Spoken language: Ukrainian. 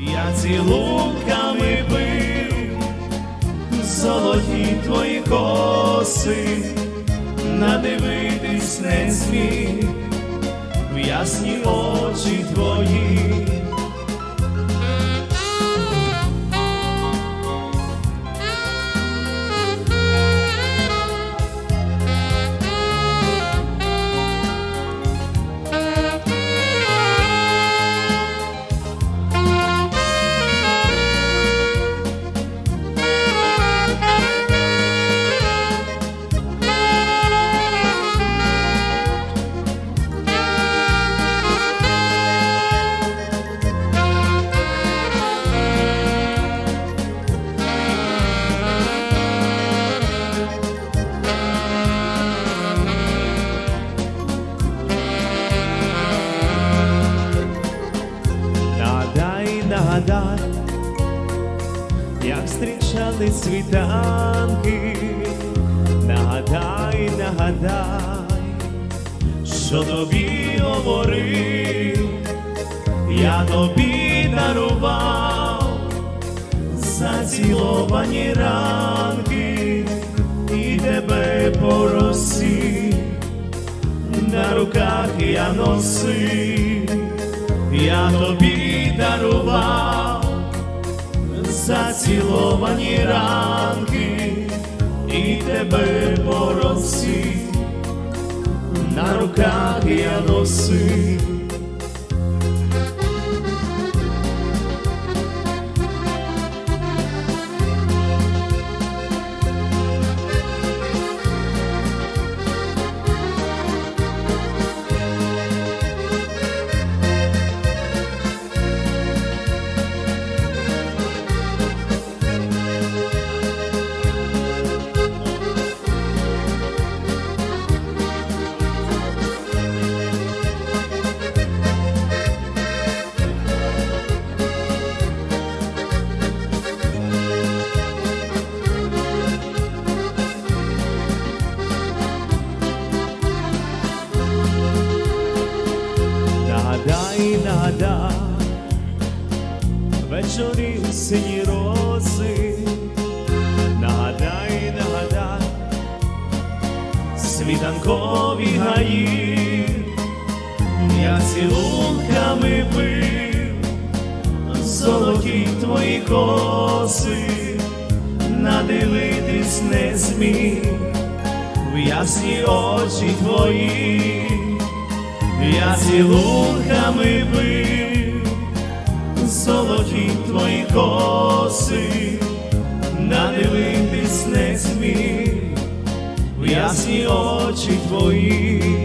Я цілунками бив золоті твої коси, надивитись не зміг в ясні очі твої. Нагадай, як зустрічали світанки, нагадай, нагадай, що тобі говорив, я тобі дарував заціловані ранки і тебе по росі на руках я носив, я тобі дарував заціловані ранки і тебе поросів, на руках я носив. Нагадай, нагадай, вечорі сині роси, нагадай, нагадай, світанкові гаї, я цілунками пив, золоті твої коси, надивитись не зміг. В ясні очі твої. Я цілунками бив, золоті твої коси, надивитись не зміг в ясні очі твої.